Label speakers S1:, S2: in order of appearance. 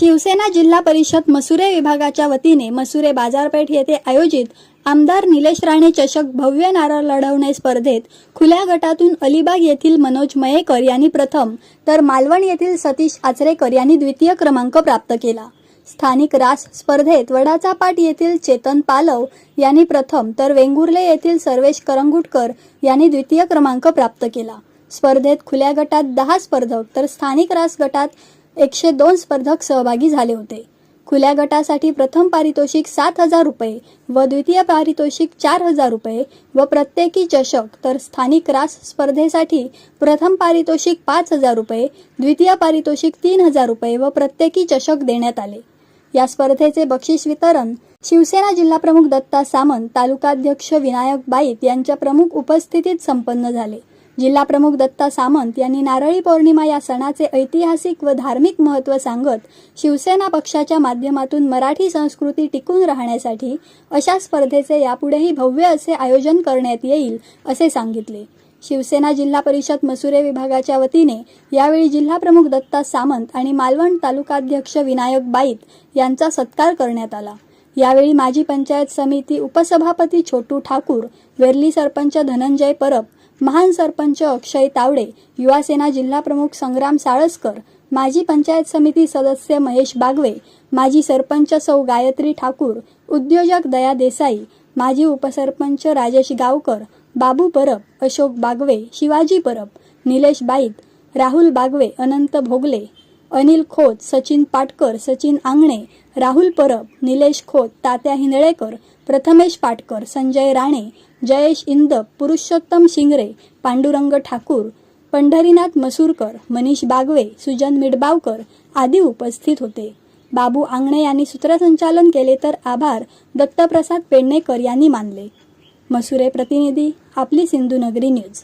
S1: शिवसेना जिल्हा परिषद मसुरे विभागाच्या वतीने मसुरे बाजारपेठ येथे आयोजित आमदार निलेश राणे चषक भव्य नारळ लढवणे स्पर्धेत खुल्या गटातून अलिबाग येथील मनोज मयेकर यांनी प्रथम तर मालवण येथील सतीश आचरेकर यांनी द्वितीय क्रमांक प्राप्त केला. स्थानिक रास स्पर्धेत वडाचा पाट येथील चेतन पालव यांनी प्रथम तर वेंगुर्ले येथील सर्वेश करंगुटकर यांनी द्वितीय क्रमांक प्राप्त केला. स्पर्धेत खुल्या गटात दहा स्पर्धक तर स्थानिक रास गटात एकशे दोन स्पर्धक सहभागी झाले होते. खुल्या गटासाठी प्रथम पारितोषिक सात हजार रुपये व द्वितीय पारितोषिक चार हजार रुपये व प्रत्येकी चषक तर स्थानिक रास स्पर्धेसाठी प्रथम पारितोषिक पाच हजार रुपये द्वितीय पारितोषिक तीन हजार रुपये व प्रत्येकी चषक देण्यात आले. या स्पर्धेचे बक्षीस वितरण शिवसेना जिल्हाप्रमुख दत्ता सामंत तालुकाध्यक्ष विनायक बाईत यांच्या प्रमुख उपस्थितीत संपन्न झाले. जिल्हाप्रमुख दत्ता सामंत यांनी नारळी पौर्णिमा या सणाचे ऐतिहासिक व धार्मिक महत्त्व सांगत शिवसेना पक्षाच्या माध्यमातून मराठी संस्कृती टिकून राहण्यासाठी अशा स्पर्धेचे यापुढेही भव्य असे आयोजन करण्यात येईल असे सांगितले. शिवसेना जिल्हा परिषद मसुरे विभागाच्या वतीने यावेळी जिल्हाप्रमुख दत्ता सामंत आणि मालवण तालुकाध्यक्ष विनायक बाईत यांचा सत्कार करण्यात आला. यावेळी माजी पंचायत समिती उपसभापती छोटू ठाकूर वेरली सरपंच धनंजय परब महान सरपंच अक्षय तावडे युवासेना जिल्हाप्रमुख संग्राम साळसकर माजी पंचायत समिती सदस्य महेश बागवे माजी सरपंच सौ गायत्री ठाकूर उद्योजक दया देसाई माजी उपसरपंच राजेश गावकर बाबू परब अशोक बागवे शिवाजी परब निलेश बाईत राहुल बागवे अनंत भोगले अनिल खोत सचिन पाटकर सचिन आंगणे राहुल परब निलेश खोत तात्या हिंदळेकर प्रथमेश पाटकर संजय राणे जयेश इंद पुरुषोत्तम शिंगरे पांडुरंग ठाकूर पंढरीनाथ मसूरकर मनीष बागवे सुजन मिडबावकर आदी उपस्थित होते. बाबू आंगणे यांनी सूत्रसंचालन केले तर आभार दत्तप्रसाद पेडणेकर यांनी मानले. मसुरे प्रतिनिधी आपली सिंधुनगरी न्यूज.